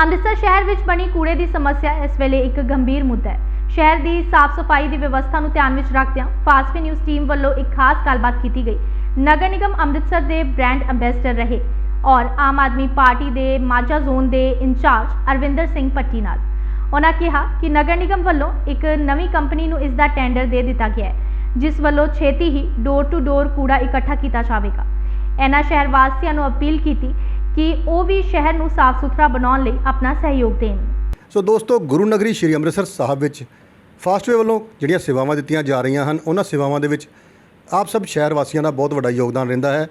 ਅੰਮ੍ਰਿਤਸਰ ਸ਼ਹਿਰ ਵਿੱਚ ਬਣੀ ਕੂੜੇ ਦੀ ਸਮੱਸਿਆ ਇਸ ਵੇਲੇ ਇੱਕ ਗੰਭੀਰ ਮੁੱਦਾ ਹੈ। ਸ਼ਹਿਰ ਦੀ ਸਾਫ਼ ਸਫ਼ਾਈ ਦੀ ਵਿਵਸਥਾ ਨੂੰ ਧਿਆਨ ਵਿੱਚ ਰੱਖਦਿਆਂ ਫਾਸਟ ਨਿਊਜ਼ ਟੀਮ ਵੱਲੋਂ ਇੱਕ ਖਾਸ ਗੱਲਬਾਤ ਕੀਤੀ ਗਈ। ਨਗਰ ਨਿਗਮ ਅੰਮ੍ਰਿਤਸਰ ਦੇ ਬ੍ਰਾਂਡ ਐਂਬੈਸਡਰ ਰਹੇ ਔਰ ਆਮ ਆਦਮੀ ਪਾਰਟੀ ਦੇ ਮਾਝਾ ਜ਼ੋਨ ਦੇ ਇੰਚਾਰਜ ਅਰਵਿੰਦਰ ਸਿੰਘ ਪੱਟੀ ਨਾਲ। ਉਹਨਾਂ ਕਿਹਾ ਕਿ ਨਗਰ ਨਿਗਮ ਵੱਲੋਂ ਇੱਕ ਨਵੀਂ ਕੰਪਨੀ ਨੂੰ ਇਸ ਦਾ ਟੈਂਡਰ ਦੇ ਦਿੱਤਾ ਗਿਆ ਹੈ, ਜਿਸ ਵੱਲੋਂ ਛੇਤੀ ਹੀ ਡੋਰ ਟੂ ਡੋਰ ਕੂੜਾ ਇਕੱਠਾ ਕੀਤਾ ਜਾਵੇਗਾ। ਇਹਨਾਂ ਸ਼ਹਿਰ ਵਾਸੀਆਂ ਨੂੰ ਅਪੀਲ ਕੀਤੀ ਕਿ ਉਹ ਵੀ ਸ਼ਹਿਰ ਨੂੰ ਸਾਫ਼ ਸੁਥਰਾ ਬਣਾਉਣ ਲਈ ਆਪਣਾ ਸਹਿਯੋਗ ਦੇਣ। ਸੋ ਦੋਸਤੋ, ਗੁਰੂ ਨਗਰੀ ਸ਼੍ਰੀ ਅੰਮ੍ਰਿਤਸਰ ਸਾਹਿਬ ਵਿੱਚ ਫਾਸਟਵੇ ਵੱਲੋਂ ਜਿਹੜੀਆਂ ਸੇਵਾਵਾਂ ਦਿੱਤੀਆਂ ਜਾ ਰਹੀਆਂ ਹਨ, ਉਹਨਾਂ ਸੇਵਾਵਾਂ ਦੇ ਵਿੱਚ ਆਪ ਸਭ ਸ਼ਹਿਰ ਵਾਸੀਆਂ ਦਾ ਬਹੁਤ ਵੱਡਾ ਯੋਗਦਾਨ ਰਹਿੰਦਾ ਹੈ,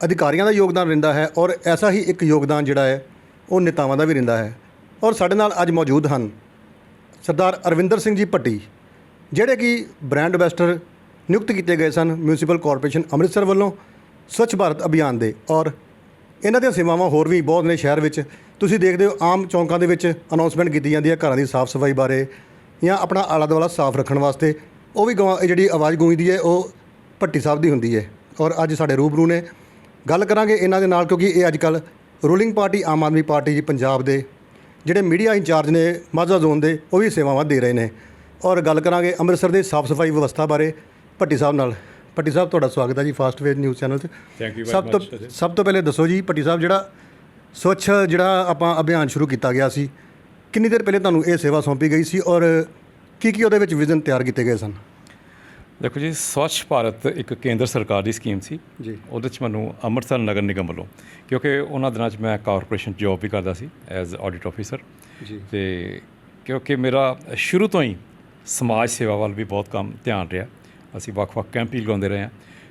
ਅਧਿਕਾਰੀਆਂ ਦਾ ਯੋਗਦਾਨ ਰਹਿੰਦਾ ਹੈ ਔਰ ਐਸਾ ਹੀ ਇੱਕ ਯੋਗਦਾਨ ਜਿਹੜਾ ਹੈ, ਉਹ ਨੇਤਾਵਾਂ ਦਾ ਵੀ ਰਹਿੰਦਾ ਹੈ। ਔਰ ਸਾਡੇ ਨਾਲ ਅੱਜ ਮੌਜੂਦ ਹਨ ਸਰਦਾਰ ਅਰਵਿੰਦਰ ਸਿੰਘ ਜੀ ਭੱਟੀ, ਜਿਹੜੇ ਕਿ ਬ੍ਰਾਂਡ ਐਂਬੈਸਡਰ ਨਿਯੁਕਤ ਕੀਤੇ ਗਏ ਸਨ ਮਿਊਨਿਸਪਲ ਕਾਰਪੋਰੇਸ਼ਨ ਅੰਮ੍ਰਿਤਸਰ ਵੱਲੋਂ ਸਵੱਛ ਭਾਰਤ ਅਭਿਆਨ ਦੇ ਔਰ ਇਹਨਾਂ ਦੀਆਂ ਸੇਵਾਵਾਂ ਹੋਰ ਵੀ ਬਹੁਤ ਨੇ ਸ਼ਹਿਰ ਵਿੱਚ। ਤੁਸੀਂ ਦੇਖਦੇ ਹੋ ਆਮ ਚੌਂਕਾਂ ਦੇ ਵਿੱਚ ਅਨਾਉਂਸਮੈਂਟ ਕੀਤੀ ਜਾਂਦੀ ਹੈ ਘਰਾਂ ਦੀ ਸਾਫ਼ ਸਫ਼ਾਈ ਬਾਰੇ ਜਾਂ ਆਪਣਾ ਆਲਾ ਦੁਆਲਾ ਸਾਫ਼ ਰੱਖਣ ਵਾਸਤੇ। ਉਹ ਵੀ ਗਵਾ- ਇਹ ਜਿਹੜੀ ਆਵਾਜ਼ ਗੂੰਜਦੀ ਹੈ, ਉਹ ਭੱਟੀ ਸਾਹਿਬ ਦੀ ਹੁੰਦੀ ਹੈ ਔਰ ਅੱਜ ਸਾਡੇ ਰੂਬਰੂ ਨੇ। ਗੱਲ ਕਰਾਂਗੇ ਇਹਨਾਂ ਦੇ ਨਾਲ ਕਿਉਂਕਿ ਇਹ ਅੱਜ ਕੱਲ ruling party, Aam Aadmi Party ji Punjab ਦੇ। ਜਿਹੜੇ ਮੀਡੀਆ ਇੰਚਾਰਜ ਨੇ, ਮਾਝਾ ਜ਼ੋਨ ਦੇ, ਉਹ ਵੀ ਸੇਵਾਵਾਂ ਦੇ ਰਹੇ ਨੇ। ਔਰ ਗੱਲ ਕਰਾਂਗੇ ਅੰਮ੍ਰਿਤਸਰ ਦੇ ਸਾਫ਼ ਸਫ਼ਾਈ ਵਿਵਸਥਾ ਬਾਰੇ ਭੱਟੀ ਸਾਹਿਬ ਨਾਲ। ਭੱਟੀ ਸਾਹਿਬ ਤੁਹਾਡਾ ਸਵਾਗਤ ਹੈ ਜੀ ਫਾਸਟ ਵੇ ਨਿਊਜ਼ ਚੈਨਲ 'ਤੇ। Thank you very ਸਭ ਤੋਂ. ਸਭ ਤੋਂ ਪਹਿਲੇ ਦੱਸੋ ਜੀ ਭੱਟੀ ਸਾਹਿਬ ਜਿਹੜਾ ਸਵੱਛ ਜਿਹੜਾ ਆਪਾਂ ਅਭਿਆਨ ਸ਼ੁਰੂ ਕੀਤਾ ਗਿਆ ਸੀ ਕਿੰਨੀ ਦੇਰ ਪਹਿਲੇ ਤੁਹਾਨੂੰ ਇਹ ਸੇਵਾ ਸੌਂਪੀ ਗਈ ਸੀ ਔਰ ਕੀ ਕੀ ਉਹਦੇ ਵਿੱਚ ਵਿਜ਼ਨ ਤਿਆਰ ਕੀਤੇ ਗਏ ਸਨ? ਦੇਖੋ ਜੀ ਸਵੱਛ ਭਾਰਤ ਇੱਕ ਕੇਂਦਰ ਸਰਕਾਰ ਦੀ ਸਕੀਮ ਸੀ। ਜੀ। ਉਹਦੇ 'ਚ ਮੈਨੂੰ ਅੰਮ੍ਰਿਤਸਰ ਨਗਰ ਨਿਗਮ ਵੱਲੋਂ ਕਿਉਂਕਿ ਉਹਨਾਂ ਦਿਨਾਂ 'ਚ ਮੈਂ ਕਾਰਪੋਰੇਸ਼ਨ ਜੌਬ ਵੀ ਕਰਦਾ ਸੀ ਐਜ਼ ਆਡਿਟ ਆਫੀਸਰ ਜੀ। ਤੇ ਕਿਉਂਕਿ ਮੇਰਾ ਸ਼ੁਰੂ ਤੋਂ ਹੀ ਸਮਾਜ ਸੇਵਾ ਵੱਲ ਵੀ ਬਹੁਤ ਕੰਮ ਧਿਆਨ ਰਿਹਾ। ਅਸੀਂ ਵੱਖ-ਵੱਖ ਕੈਂਪ ਵੀ ਲਗਾਉਂਦੇ ਰਹੇ ਹਾਂ।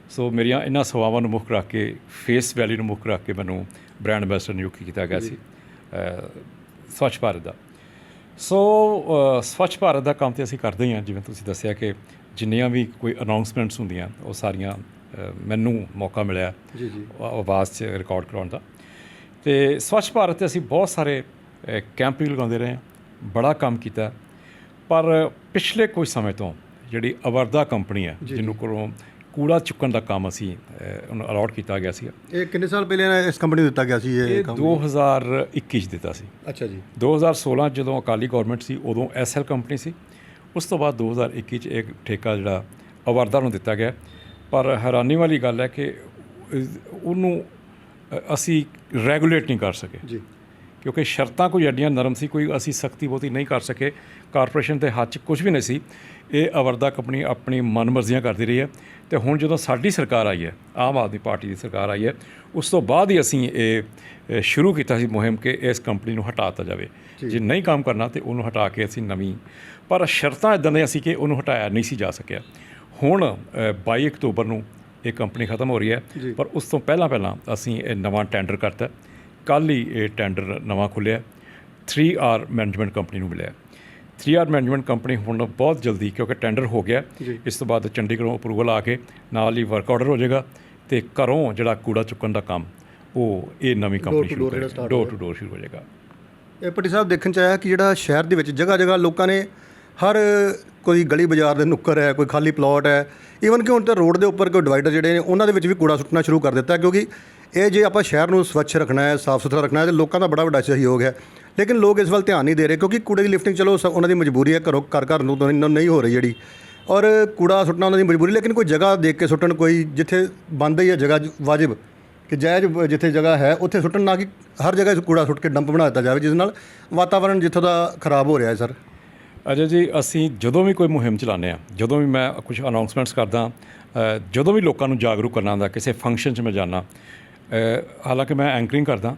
ਸੋ ਮੇਰੀਆਂ ਇਹਨਾਂ ਸੇਵਾਵਾਂ ਨੂੰ ਮੁੱਖ ਰੱਖ ਕੇ ਫੇਸ ਵੈਲਿਊ ਨੂੰ ਮੁੱਖ ਰੱਖ ਕੇ ਮੈਨੂੰ ਬ੍ਰਾਂਡ ਐਂਬੈਸਡਰ ਨਿਯੁਕਤ ਕੀਤਾ ਗਿਆ ਸੀ ਸਵੱਛ ਭਾਰਤ ਦਾ। ਸੋ ਸਵੱਛ ਭਾਰਤ ਦਾ ਕੰਮ ਤੇ ਅਸੀਂ ਕਰਦੇ ਹੀ ਜਿਵੇਂ ਤੁਸੀਂ ਦੱਸਿਆ ਕਿ ਜਿੰਨੀਆਂ ਵੀ ਕੋਈ ਅਨਾਉਂਸਮੈਂਟਸ ਹੁੰਦੀਆਂ ਉਹ ਸਾਰੀਆਂ ਮੈਨੂੰ ਮੌਕਾ ਮਿਲਿਆ ਜੀ ਜੀ। ਆਵਾਜ਼ 'ਚ ਰਿਕਾਰਡ ਕਰਾਉਣ ਦਾ। ਤੇ ਸਵੱਛ ਭਾਰਤ ਤੇ ਅਸੀਂ ਬਹੁਤ ਸਾਰੇ ਕੈਂਪ ਵੀ ਲਗਾਉਂਦੇ ਰਹੇ ਹਾਂ ਬੜਾ ਕੰਮ ਕੀਤਾ। ਪਰ ਪਿਛਲੇ ਕੁਝ ਸਮੇਂ ਤੋਂ ਜਿਹੜੀ ਅਵਰਦਾ ਕੰਪਨੀ ਹੈ ਜਿਹਨੂੰ ਕੋਲੋਂ ਕੂੜਾ ਚੁੱਕਣ ਦਾ ਕੰਮ ਅਸੀਂ ਉਹਨੂੰ ਅਲਾਟ ਕੀਤਾ ਗਿਆ ਸੀ ਇਹ ਕਿੰਨੇ ਸਾਲ ਪਹਿਲੇ ਇਸ ਕੰਪਨੀ ਨੂੰ ਦਿੱਤਾ ਗਿਆ ਸੀ ਇਹ ਕੰਮ? 2021 'ਚ ਦਿੱਤਾ ਸੀ। ਅੱਛਾ ਜੀ। 2016 ਜਦੋਂ ਅਕਾਲੀ ਗਵਰਨਮੈਂਟ ਸੀ ਉਦੋਂ ਐਸਐਲ ਕੰਪਨੀ ਸੀ। ਉਸ ਤੋਂ ਬਾਅਦ 2021 ਚ ਇੱਕ ਠੇਕਾ ਜਿਹੜਾ ਅਵਰਦਾ ਨੂੰ ਦਿੱਤਾ ਗਿਆ। ਪਰ ਹੈਰਾਨੀ ਵਾਲੀ ਗੱਲ ਹੈ ਕਿ ਉਹਨੂੰ ਅਸੀਂ ਰੈਗੂਲੇਟ ਨਹੀਂ ਕਰ ਸਕੇ। ਜੀ। ਕਿਉਂਕਿ ਸ਼ਰਤਾਂ ਕੋਈ ਐਡੀਆਂ ਨਰਮ ਸੀ ਕੋਈ ਅਸੀਂ ਸਖਤੀ ਬਹੁਤੀ ਨਹੀਂ ਕਰ ਸਕੇ। ਕਾਰਪੋਰੇਸ਼ਨ ਦੇ ਹੱਥ 'ਚ ਕੁਝ ਵੀ ਨਹੀਂ ਸੀ। ਇਹ ਅਵਰਦਾ ਕੰਪਨੀ ਆਪਣੀ ਮਨਮਰਜ਼ੀਆਂ ਕਰਦੀ ਰਹੀ ਹੈ। ਤੇ ਹੁਣ ਜਦੋਂ ਸਾਡੀ ਸਰਕਾਰ ਆਈ ਹੈ ਆਮ ਆਦਮੀ ਪਾਰਟੀ ਦੀ ਸਰਕਾਰ ਆਈ ਹੈ ਉਸ ਤੋਂ ਬਾਅਦ ਹੀ ਅਸੀਂ ਇਹ ਸ਼ੁਰੂ ਕੀਤਾ ਸੀ ਮੁਹਿੰਮ ਕਿ ਇਸ ਕੰਪਨੀ ਨੂੰ ਹਟਾਤਾ ਜਾਵੇ। ਜੇ। ਨਹੀਂ ਕੰਮ ਕਰਨਾ ਤੇ ਉਹਨੂੰ ਹਟਾ ਕੇ ਅਸੀਂ ਨਵੀਂ ਪਰ ਸ਼ਰਤਾਂ ਇਦਾਂ ਦੀਆਂ ਸੀ ਕਿ ਉਹਨੂੰ ਹਟਾਇਆ ਨਹੀਂ ਸੀ ਜਾ ਸਕਿਆ। ਹੁਣ ਅ, 22 ਅਕਤੂਬਰ ਨੂੰ ਇਹ ਕੰਪਨੀ ਖਤਮ ਹੋ ਰਹੀ ਹੈ। ਪਰ ਉਸ ਤੋਂ ਪਹਿਲਾਂ ਪਹਿਲਾਂ ਅਸੀਂ ਇਹ ਨਵਾਂ ਟੈਂਡਰ ਕਰਤਾ। ਕੱਲ ਹੀ ਇਹ ਟੈਂਡਰ ਨਵਾਂ ਖੁੱਲਿਆ 3R ਮੈਨੇਜਮੈਂਟ ਕੰਪਨੀ ਨੂੰ ਮਿਲਿਆ। 3R ਮੈਨੇਜਮੈਂਟ ਕੰਪਨੀ ਹੁਣ ਬਹੁਤ ਜਲਦੀ ਕਿਉਂਕਿ ਟੈਂਡਰ ਹੋ ਗਿਆ ਇਸ ਤੋਂ ਬਾਅਦ ਚੰਡੀਗੜ੍ਹੋਂ ਅਪਰੂਵਲ ਆ ਕੇ ਨਾਲ ਹੀ ਵਰਕ ਆਰਡਰ ਹੋ ਜਾਏਗਾ ਤੇ ਘਰੋਂ ਜਿਹੜਾ ਕੂੜਾ ਚੁੱਕਣ ਦਾ ਕੰਮ ਉਹ ਇਹ ਨਵੀਂ ਕੰਪਨੀ ਸ਼ੁਰੂ ਕਰੇਗੀ। ਡੋਰ ਟੂ ਡੋਰ ਸ਼ੁਰੂ ਹੋ ਜਾਏਗਾ। ਇਹ ਪੱਟੀ ਸਾਹਿਬ ਦੇਖਣ ਚ ਆਇਆ ਕਿ ਜਿਹੜਾ ਸ਼ਹਿਰ ਦੇ ਵਿੱਚ ਜਗ੍ਹਾ ਜਗ੍ਹਾ ਲੋਕਾਂ ਨੇ ਹਰ ਕੋਈ ਗਲੀ ਬਾਜ਼ਾਰ ਦੇ ਨੁੱਕਰ ਹੈ ਕੋਈ ਖਾਲੀ ਪਲਾਟ ਹੈ ਈਵਨ ਕਿ ਹੁਣ ਤਾਂ ਰੋਡ ਦੇ ਉੱਪਰ ਕੋਈ ਡਿਵਾਈਡਰ ਜਿਹੜੇ ਨੇ ਉਹਨਾਂ ਦੇ ਵਿੱਚ ਵੀ ਕੂੜਾ ਸੁੱਟਣਾ ਸ਼ੁਰੂ ਕਰ ਦਿੱਤਾ ਕਿਉਂਕਿ ਇਹ ਜੇ ਆਪਾਂ ਸ਼ਹਿਰ ਨੂੰ ਸਵੱਛ ਰੱਖਣਾ ਹੈ, ਸਾਫ਼ ਸੁਥਰਾ ਰੱਖਣਾ ਹੈ, ਤੇ ਲੋਕਾਂ ਦਾ ਬੜਾ ਵੱਡਾ ਸਹਿਯੋਗ ਹੈ। ਲੇਕਿਨ ਲੋਕ ਇਸ ਵੱਲ ਧਿਆਨ ਨਹੀਂ ਦੇ ਰਹੇ, ਕਿਉਂਕਿ ਕੂੜੇ ਦੀ ਲਿਫਟਿੰਗ ਚਲੋ ਸ- ਉਹਨਾਂ ਦੀ ਮਜਬੂਰੀ ਹੈ, ਘਰੋਂ, ਘਰ ਘਰ ਨੂੰ ਨਹੀਂ ਹੋ ਰਹੀ ਜਿਹੜੀ। ਔਰ ਕੂੜਾ ਸੁੱਟਣਾ ਉਹਨਾਂ ਦੀ ਮਜਬੂਰੀ, ਲੇਕਿਨ ਕੋਈ ਜਗ੍ਹਾ ਦੇਖ ਕੇ ਸੁੱਟਣ, ਕੋਈ ਜਿੱਥੇ ਬੰਦ ਹੀ ਹੈ, ਜਗ੍ਹਾ ਜ- ਵਾਜਿਬ, ਕਿ ਜਾਇਜ਼ ਜਿੱਥੇ ਜਗ੍ਹਾ ਹੈ, ਉੱਥੇ ਸੁੱਟਣ ਨਾ ਕਿ ਹਰ ਜਗ੍ਹਾ ਕੂੜਾ ਸੁੱਟ ਕੇ ਡੰਪ ਬਣਾ ਦਿੱਤਾ ਜਾਵੇ, ਜਿਸ ਨਾਲ ਵਾਤਾਵਰਣ ਜਿੱਥੋਂ ਦਾ ਖਰਾਬ ਹੋ ਰਿਹਾ ਹੈ, ਸਰ। ਅਜੇ ਜੀ, ਅਸੀਂ ਜਦੋਂ ਵੀ ਕੋਈ ਮੁਹਿੰਮ ਚਲਾਉਂਦੇ ਆ ਜਦੋਂ ਵੀ ਮੈਂ ਕੁਝ ਅਨਾਉਂਸਮੈਂਟਸ ਕਰਦਾ ਜਦੋਂ ਵੀ ਲੋਕਾਂ ਨੂੰ ਜਾਗਰੂਕ ਕਰਨਾ ਹੁੰਦਾ, ਕਿਸੇ ਫੰਕਸ਼ਨ 'ਚ ਮੈਂ ਜਾਣਾ ਹਾਲਾਂਕਿ ਮੈਂ ਐਂਕਰਿੰਗ ਕਰਦਾ।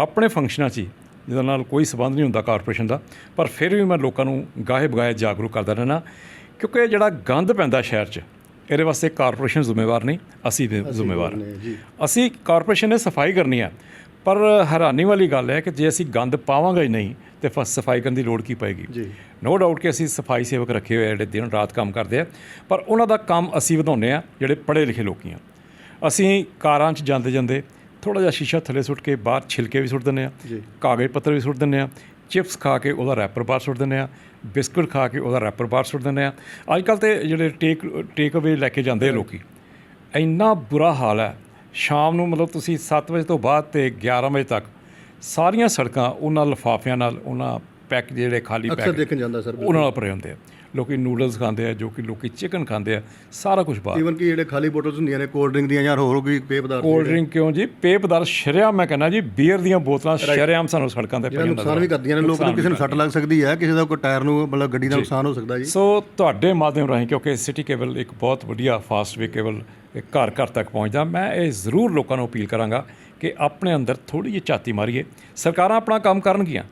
ਆਪਣੇ ਫੰਕਸ਼ਨਾਂ 'ਚ ਜਿਹਦੇ ਨਾਲ ਕੋਈ ਸਬੰਧ ਨਹੀਂ ਹੁੰਦਾ ਕਾਰਪੋਰੇਸ਼ਨ ਦਾ ਪਰ ਫਿਰ ਵੀ ਮੈਂ ਲੋਕਾਂ ਨੂੰ ਗਾਹੇ ਬਗਾਹੇ ਜਾਗਰੂਕ ਕਰਦਾ ਰਹਿਣਾ ਕਿਉਂਕਿ ਇਹ ਜਿਹੜਾ ਗੰਦ ਪੈਂਦਾ ਸ਼ਹਿਰ 'ਚ ਇਹਦੇ ਵਾਸਤੇ ਕਾਰਪੋਰੇਸ਼ਨ ਜ਼ਿੰਮੇਵਾਰ ਨਹੀਂ ਅਸੀਂ ਵੀ ਜ਼ਿੰਮੇਵਾਰ ਹਾਂ। ਅਸੀਂ ਕਾਰਪੋਰੇਸ਼ਨ ਨੇ ਸਫ਼ਾਈ ਕਰਨੀ ਹੈ ਪਰ ਹੈਰਾਨੀ ਵਾਲੀ ਗੱਲ ਹੈ ਕਿ ਜੇ ਅਸੀਂ ਗੰਦ ਪਾਵਾਂਗੇ ਹੀ ਨਹੀਂ ਤੇ ਫਿਰ ਸਫ਼ਾਈ ਕਰਨ ਦੀ ਲੋੜ ਕੀ ਪਏਗੀ? ਜੀ। ਨੋ ਡਾਊਟ ਕਿ ਅਸੀਂ ਸਫ਼ਾਈ ਸੇਵਕ ਰੱਖੇ ਹੋਏ ਆ ਜਿਹੜੇ ਦਿਨ ਰਾਤ ਕੰਮ ਕਰਦੇ ਆ ਪਰ ਉਹਨਾਂ ਦਾ ਕੰਮ ਅਸੀਂ ਵਧਾਉਂਦੇ ਆ ਜਿਹੜੇ ਪੜ੍ਹੇ ਲਿਖੇ ਲੋਕੀ ਆ। ਅਸੀਂ ਕਾਰਾਂ 'ਚ ਜਾਂਦੇ ਜਾਂਦੇ ਥੋੜਾ ਜਿਹਾ ਸ਼ੀਸ਼ਾ ਥੱਲੇ ਸੁੱਟ ਕੇ ਬਾਹਰ ਛਿਲਕੇ ਵੀ ਸੁੱਟ ਦਿੰਦੇ ਆ। ਕਾਗਜ਼ ਪੱਤਰ ਵੀ ਸੁੱਟ ਦਿੰਦੇ ਆ ਚਿਪਸ ਖਾ ਕੇ ਉਹਦਾ ਰੈਪਰ ਬਾਹਰ ਸੁੱਟ ਦਿੰਦੇ ਆ ਬਿਸਕੁਟ ਖਾ ਕੇ ਉਹਦਾ ਰੈਪਰ ਬਾਹਰ ਸੁੱਟ ਦਿੰਦੇ ਆ ਅੱਜ ਕੱਲ ਤੇ ਜਿਹੜੇ ਟੇਕ ਟੇਕ ਅਵੇ ਲੈ ਕੇ ਜਾਂਦੇ ਆ ਲੋਕੀ ਇੰਨਾ ਬੁਰਾ ਹਾਲ ਹੈ। ਸ਼ਾਮ ਨੂੰ ਮਤਲਬ ਤੁਸੀਂ 7 ਵਜੇ ਤੋਂ ਬਾਅਦ ਤੇ 11 ਵਜੇ ਤੱਕ ਸਾਰੀਆਂ ਸੜਕਾਂ ਉਹਨਾਂ ਲਿਫਾਫਿਆਂ ਨਾਲ ਉਹਨਾਂ ਪੈਕ ਜਿਹੜੇ ਖਾਲੀ ਅਕਸਰ ਪੈਕ ਦੇਖਣ ਜਾਂਦਾ ਸਰ ਉਹਨਾਂ ਨਾਲ ਭਰੇ ਹੁੰਦੇ ਆ। ਲੋਕੀ ਨੂਡਲਸ ਖਾਂਦੇ ਆ ਜੋ ਕਿ ਲੋਕੀ ਚਿਕਨ ਖਾਂਦੇ ਆ ਸਾਰਾ ਕੁਝ ਬਾਹਰ। ਈਵਨ ਕਿ ਜਿਹੜੇ ਖਾਲੀ ਬੋਟਲਸ ਹੁੰਦੀਆਂ ਨੇ ਕੋਲਡ ਡਰਿੰਕ ਦੀਆਂ ਜਾਂ ਹੋਰ ਕੋਈ ਪੇय ਪਦਾਰਥ ਕੋਲਡ ਡਰਿੰਕ ਕਿਉਂ ਜੀ? ਪੇ ਪਦਾਰਥ ਸ਼ਰਿਆਮ ਮੈਂ ਕਹਿੰਦਾ ਜੀ ਬੀਅਰ ਦੀਆਂ ਬੋਤਲਾਂ ਸ਼ਰਿਆਮ ਸਾਨੂੰ ਸੜਕਾਂ ਤੇ ਪਈਆਂ ਨੁਕਸਾਨ ਵੀ ਕਰਦੀਆਂ ਨੇ ਲੋਕਾਂ ਨੂੰ ਕਿਸੇ ਨੂੰ ਸੱਟ ਲੱਗ ਸਕਦੀ ਹੈ ਕਿਸੇ ਦਾ ਕੋਈ ਟਾਇਰ ਨੂੰ ਮਤਲਬ ਗੱਡੀ ਦਾ ਨੁਕਸਾਨ ਹੋ ਸਕਦਾ ਜੀ। ਸੋ ਤੁਹਾਡੇ ਮਾਧਿਅਮ ਰਾਹੀਂ ਕਿਉਂਕਿ ਸਿਟੀ ਕੇਬਲ ਇੱਕ ਬਹੁਤ ਵਧੀਆ ਫਾਸਟ ਵੇ ਕੇਬਲ ਘਰ ਘਰ ਤੱਕ ਪਹੁੰਚਦਾ ਮੈਂ ਇਹ ਜ਼ਰੂਰ ਲੋਕਾਂ ਨੂੰ ਅਪੀਲ ਕਰਾਂਗਾ ਕਿ ਆਪਣੇ ਅੰਦਰ ਥੋੜੀ ਜਿਹੀ ਝਾਤੀ ਮਾਰੀਏ। ਸਰਕਾਰਾਂ ਆਪਣਾ ਕੰਮ ਕਰਨਗੀਆਂ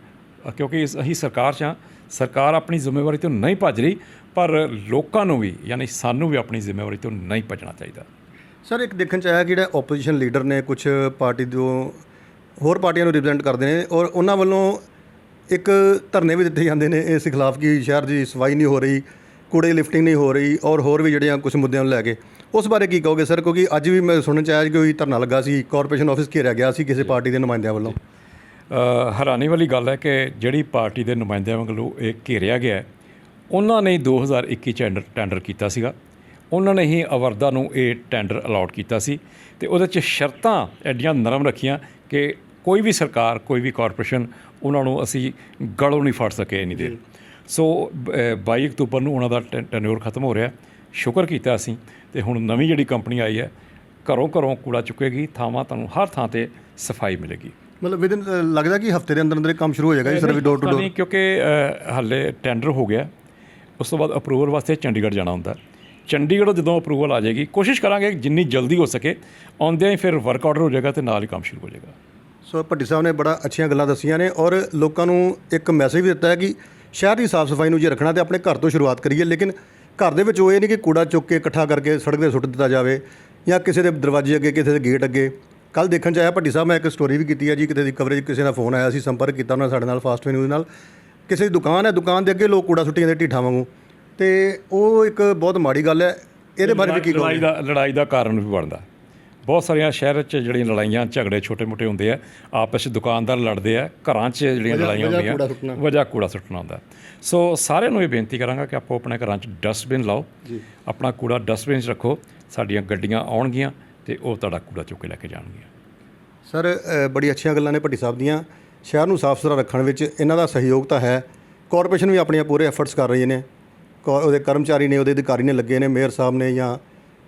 ਕਿਉਂਕਿ ਇਸ- ਅਸੀਂ ਸਰਕਾਰ 'ਚ ਸਰਕਾਰ ਆਪਣੀ ਜ਼ਿੰਮੇਵਾਰੀ ਤੋਂ ਨਹੀਂ ਭੱਜ ਰਹੀ, ਪਰ ਲੋਕਾਂ ਨੂੰ ਵੀ, ਯਾਨੀ ਸਾਨੂੰ ਵੀ ਆਪਣੀ ਜ਼ਿੰਮੇਵਾਰੀ ਤੋਂ ਨਹੀਂ ਭੱਜਣਾ ਚਾਹੀਦਾ। ਸਰ, ਇੱਕ ਦੇਖਣ ਚ ਆਇਆ ਕਿ ਜਿਹੜਾ ਆਪੋਜੀਸ਼ਨ ਲੀਡਰ ਨੇ ਕੁਝ ਪਾਰਟੀ ਤੋਂ ਹੋਰ ਪਾਰਟੀਆਂ ਨੂੰ ਰਿਪਰੈਜ਼ੈਂਟ ਕਰਦੇ ਨੇ ਔਰ ਉਹਨਾਂ ਵੱਲੋਂ ਇੱਕ ਧਰਨੇ ਵੀ ਦਿੱਤੇ ਜਾਂਦੇ ਨੇ ਇਸ ਖਿਲਾਫ ਕਿ ਸ਼ਹਿਰ ਦੀ ਸਫ਼ਾਈ ਨਹੀਂ ਹੋ ਰਹੀ, ਕੂੜੇ ਲਿਫਟਿੰਗ ਨਹੀਂ ਹੋ ਰਹੀ ਔਰ ਹੋਰ ਵੀ ਜਿਹੜੀਆਂ ਕੁਝ ਮੁੱਦਿਆਂ ਨੂੰ ਲੈ ਕੇ। ਉਸ ਬਾਰੇ ਕੀ ਕਹੋਗੇ ਸਰ? ਕਿਉਂਕਿ ਅੱਜ ਵੀ ਮੈਂ ਸੁਣਨ ਚ ਆਇਆ ਕਿ ਕੋਈ ਧਰਨਾ ਲੱਗਾ ਸੀ ਕਾਰਪੋਰੇਸ਼ਨ ਆਫਿਸ ਘੇਰਿਆ ਗਿਆ ਸੀ ਕਿਸੇ ਪਾਰਟੀ ਦੇ ਨੁਮਾਇੰਦਿਆਂ ਵੱਲੋਂ। ਹੈਰਾਨੀ ਵਾਲੀ ਗੱਲ ਹੈ ਕਿ ਜਿਹੜੀ ਪਾਰਟੀ ਦੇ ਨੁਮਾਇੰਦਿਆਂ ਵੱਲੋਂ ਇਹ ਘੇਰਿਆ ਗਿਆ ਉਹਨਾਂ ਨੇ 2021 ਚ ਟੈਂਡਰ ਟੈਂਡਰ ਕੀਤਾ ਸੀਗਾ। ਉਹਨਾਂ ਨੇ ਹੀ ਅਵਰਦਾ ਨੂੰ ਇਹ ਟੈਂਡਰ ਅਲਾਟ ਕੀਤਾ ਸੀ ਤੇ ਉਹਦੇ ਚ ਸ਼ਰਤਾਂ ਐਡੀਆਂ ਨਰਮ ਰੱਖੀਆਂ ਕਿ ਕੋਈ ਵੀ ਸਰਕਾਰ ਕੋਈ ਵੀ ਕਾਰਪੋਰੇਸ਼ਨ ਉਹਨਾਂ ਨੂੰ ਅਸੀਂ ਗਲੋਂ ਨਹੀਂ ਫੜ ਸਕੇ ਇੰਨੀ ਦੇਰ। ਸੋ ਅ, 22 ਅਕਤੂਬਰ ਨੂੰ ਉਹਨਾਂ ਦਾ ਟੈ- ਟੈਨਿਓਰ ਖਤਮ ਹੋ ਰਿਹਾ। ਸ਼ੁਕਰ ਕੀਤਾ ਅਸੀਂ ਤੇ ਹੁਣ ਨਵੀਂ ਜਿਹੜੀ ਕੰਪਨੀ ਆਈ ਹੈ ਘਰੋਂ ਘਰੋਂ ਕੂੜਾ ਚੁੱਕੇਗੀ ਥਾਵਾਂ ਤੁਹਾਨੂੰ ਹਰ ਥਾਂ ਤੇ ਸਫ਼ਾਈ ਮਿਲੇਗੀ। ਮਤਲਬ ਵਿਦਨ ਲੱਗਦਾ ਕਿ ਹਫ਼ਤੇ ਦੇ ਅੰਦਰ ਅੰਦਰ ਇਹ ਕੰਮ ਸ਼ੁਰੂ ਹੋ ਜਾਏਗਾ ਜੀ sir we door to door ਨਹੀਂ ਕਿਉਂਕਿ ਹਾਲੇ ਟੈਂਡਰ ਹੋ ਗਿਆ। ਉਸ ਤੋਂ ਬਾਅਦ ਅਪਰੂਵਲ ਵਾਸਤੇ ਚੰਡੀਗੜ੍ਹ ਜਾਣਾ ਹੁੰਦਾ। ਚੰਡੀਗੜ੍ਹ ਜਦੋਂ ਅਪਰੂਵਲ ਆ ਜਾਏਗੀ ਕੋਸ਼ਿਸ਼ ਕਰਾਂਗੇ ਜਿੰਨੀ ਜਲਦੀ ਹੋ ਸਕੇ ਆਉਂਦਿਆਂ ਹੀ ਫਿਰ ਵਰਕ ਆਰਡਰ ਹੋ ਜਾਏਗਾ ਤੇ ਨਾਲ ਹੀ ਕੰਮ ਸ਼ੁਰੂ ਹੋ ਜਾਏਗਾ। ਸੋ ਭੱਟੀ ਸਾਹਿਬ ਨੇ ਬੜਾ ਅੱਛੀਆਂ ਗੱਲਾਂ ਦੱਸੀਆਂ ਨੇ ਔਰ ਲੋਕਾਂ ਨੂੰ ਇੱਕ ਮੈਸੇਜ ਵੀ ਦਿੱਤਾ ਹੈ ਕਿ ਸ਼ਹਿਰ ਦੀ ਸਾਫ਼ ਸਫ਼ਾਈ ਨੂੰ ਜੇ ਰੱਖਣਾ ਤੇ ਆਪਣੇ ਘਰ ਤੋਂ ਸ਼ੁਰੂਆਤ ਕਰੀਏ ਲੇਕਿਨ ਘਰ ਦੇ ਵਿੱਚ ਉਹ ਇਹ ਨਹੀਂ ਕਿ ਕੂੜਾ ਚੁੱਕ ਕੇ ਇਕੱਠਾ ਕਰਕੇ ਸੜਕ ਤੇ ਸੁੱਟ ਦਿੱਤਾ ਜਾਵੇ ਜਾਂ ਕਿਸੇ ਦੇ ਦਰਵਾਜ਼ੇ ਅੱਗੇ ਕਿਸੇ ਦੇ ਗੇਟ ਅੱਗੇ। ਕੱਲ ਦੇਖਣ ਚ ਆਇਆ ਭੱਟੀ ਸਾਹਿਬ ਮੈਂ ਇੱਕ ਸਟੋਰੀ ਵੀ ਕੀਤੀ ਹੈ ਜੀ ਕਿਤੇ ਦੀ ਕਵਰੇਜ ਕਿਸੇ ਦਾ ਫੋਨ ਆਇਆ ਸੀ ਸੰਪਰਕ ਕੀਤਾ ਉਹਨਾਂ ਸਾਡੇ ਨਾਲ ਫਾਸਟ ਨਿਊਜ਼ ਨਾਲ। ਕਿਸੇ ਦੀ ਦੁਕਾਨ ਹੈ ਦੁਕਾਨ ਦੇ ਅੱਗੇ ਲੋਕ ਕੂੜਾ ਸੁੱਟੀ ਜਾਂਦੇ ਢੀਠਾਂ ਵਾਂਗੂ। ਤੇ ਉਹ ਇੱਕ ਬਹੁਤ ਮਾੜੀ ਗੱਲ ਹੈ ਇਹਦੇ ਬਾਰੇ ਵੀ ਕੀ ਲੜਾਈ ਦਾ ਲੜਾਈ ਦਾ ਕਾਰਨ ਵੀ ਬਣਦਾ। ਬਹੁਤ ਸਾਰੀਆਂ ਸ਼ਹਿਰ 'ਚ ਜਿਹੜੀਆਂ ਲੜਾਈਆਂ ਝਗੜੇ ਛੋਟੇ-ਮੋਟੇ ਹੁੰਦੇ ਆ ਆਪਸ 'ਚ ਦੁਕਾਨਦਾਰ ਲੜਦੇ ਆ ਘਰਾਂ 'ਚ ਜਿਹੜੀਆਂ ਲੜਾਈਆਂ ਹੁੰਦੀਆਂ। ਵਜ੍ਹਾ ਕੂੜਾ ਸੁੱਟਣਾ ਹੁੰਦਾ। ਸੋ ਸਾਰਿਆਂ ਨੂੰ ਇਹ ਬੇਨਤੀ ਕਰਾਂਗਾ ਕਿ ਆਪੋ ਆਪਣੇ ਘਰਾਂ 'ਚ ਡਸਟਬਿਨ ਲਾਓ। ਆਪਣਾ ਕੂੜਾ ਡਸਟਬਿਨ 'ਚ ਰੱਖੋ ਸਾਡੀਆਂ ਗੱਡੀਆਂ ਆਉਣਗੀਆਂ ਤੇ ਉਹ ਤੁਹਾਡਾ ਕੂੜਾ ਚੁੱਕ ਕੇ ਲੈ ਕੇ ਜਾਣਗੀਆਂ ਸਰ ਅ, ਬੜੀ ਅੱਛੀਆਂ ਗੱਲਾਂ ਨੇ ਭੱਟੀ ਸਾਹਿਬ ਦੀਆਂ। ਸ਼ਹਿਰ ਨੂੰ ਸਾਫ਼ ਸੁਥਰਾ ਰੱਖਣ ਵਿੱਚ ਇਹਨਾਂ ਦਾ ਸਹਿਯੋਗ ਤਾਂ ਹੈ। ਕਾਰਪੋਰੇਸ਼ਨ ਵੀ ਆਪਣੀਆਂ ਪੂਰੇ ਐਫਰਟਸ ਕਰ ਰਹੀ ਨੇ। ਕਾ- ਉਹਦੇ ਕਰਮਚਾਰੀ ਨੇ ਉਹਦੇ ਅਧਿਕਾਰੀ ਨੇ ਲੱਗੇ ਨੇ ਮੇਅਰ ਸਾਹਿਬ ਨੇ ਜਾਂ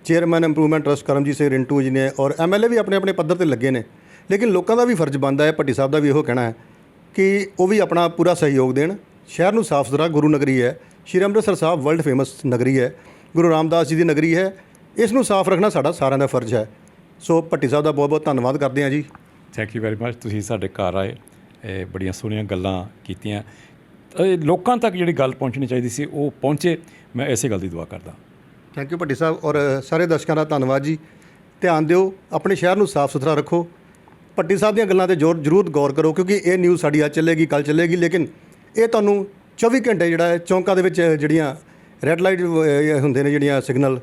chairman improvement trust Karamjit Singh Rintu ji ਨੇ ਔਰ ਐਮਐਲਏ ਵੀ ਆਪਣੇ ਆਪਣੇ ਪੱਧਰ ਤੇ ਲੱਗੇ ਨੇ। ਲੇਕਿਨ ਲੋਕਾਂ ਦਾ ਵੀ ਫਰਜ਼ ਬਣਦਾ ਹੈ ਭੱਟੀ ਸਾਹਿਬ ਦਾ ਵੀ ਇਹੋ ਕਹਿਣਾ ਹੈ ਕਿ ਉਹ ਵੀ ਆਪਣਾ ਪੂਰਾ ਸਹਿਯੋਗ ਦੇਣ। ਸ਼ਹਿਰ ਨੂੰ ਸਾਫ਼ ਸੁਥਰਾ ਗੁਰੂ ਨਗਰੀ ਹੈ। ਸ਼੍ਰੀ ਅੰਮ੍ਰਿਤਸਰ ਸਾਹਿਬ ਵਰਲਡ ਫੇਮਸ ਨਗਰੀ ਹੈ। ਗੁਰੂ ਰਾਮਦਾਸ ਜੀ ਦੀ ਨਗਰੀ ਹੈ। ਇਸ ਨੂੰ ਸਾਫ਼ ਰੱਖਣਾ ਸਾਡਾ ਸਾਰਿਆਂ ਦਾ ਫਰਜ਼ ਹੈ। ਸੋ ਭੱਟੀ ਸਾਹਿਬ ਦਾ ਬਹੁਤ ਬਹੁਤ ਧੰਨਵਾਦ ਕਰਦੇ ਹਾਂ ਜੀ। ਥੈਂਕ ਯੂ ਵੈਰੀ ਮਚ ਤੁਸੀਂ ਸਾਡੇ ਘਰ ਆਏ ਇਹ ਬੜੀਆਂ ਸੋਹਣੀਆਂ ਗੱਲਾਂ ਕੀਤੀਆਂ। ਇਹ ਲੋਕਾਂ ਤੱਕ ਜਿਹੜੀ ਗੱਲ ਪਹੁੰਚਣੀ ਚਾਹੀਦੀ ਸੀ ਉਹ ਪਹੁੰਚੇ। ਮੈਂ ਇਸੇ ਗੱਲ ਦੀ ਦੁਆ ਕਰਦਾ। Thank you Bhatti sahib. ਔਰ ਸਾਰੇ ਦਰਸ਼ਕਾਂ ਦਾ ਧੰਨਵਾਦ ਜੀ। ਧਿਆਨ ਦਿਓ ਆਪਣੇ ਸ਼ਹਿਰ ਨੂੰ ਸਾਫ਼ ਸੁਥਰਾ ਰੱਖੋ। ਭੱਟੀ ਸਾਹਿਬ ਦੀਆਂ ਗੱਲਾਂ ਤੇ ਜ਼ੋਰ ਜ਼ਰੂਰ ਗੌਰ ਕਰੋ ਕਿਉਂਕਿ ਇਹ ਨਿਊਜ਼ ਸਾਡੀ ਅੱਜ ਚੱਲੇਗੀ ਕੱਲ ਚੱਲੇਗੀ। ਲੇਕਿਨ ਇਹ ਤੁਹਾਨੂੰ 24 ਘੰਟੇ ਜਿਹੜਾ ਹੈ ਚੌਂਕਾਂ ਦੇ ਵਿੱਚ ਜਿਹੜੀਆਂ ਰੈੱਡ ਲਾਈਟ ਹੁੰਦੇ ਨੇ ਜਿਹੜੀਆਂ ਸਿਗਨਲ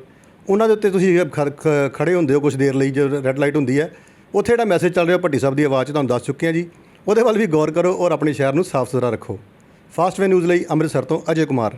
ਉਹਨਾਂ ਦੇ ਉੱਤੇ ਤੁਸੀਂ ਖ- ਖੜੇ ਹੁੰਦੇ ਹੋ ਕੁਝ ਦੇਰ ਲਈ, ਜੋ ਰੈੱਡ ਲਾਈਟ ਹੁੰਦੀ ਹੈ, ਉੱਥੇ ਜਿਹੜਾ ਮੈਸੇਜ ਚੱਲ ਰਿਹਾ ਭੱਟੀ ਸਾਹਿਬ ਦੀ ਆਵਾਜ਼ 'ਚ, ਤੁਹਾਨੂੰ ਦੱਸ ਚੁੱਕੇ ਹਾਂ ਜੀ। ਉਹਦੇ ਵੱਲ ਵੀ ਗੌਰ ਕਰੋ ਔਰ ਆਪਣੇ ਸ਼ਹਿਰ ਨੂੰ ਸਾਫ਼ ਸੁਥਰਾ ਰੱਖੋ। ਫਾਸਟ ਵੇ ਨਿਊਜ਼ ਲਈ ਅੰਮ੍ਰਿਤਸਰ ਤੋਂ ਅਜੇ ਕੁਮਾਰ।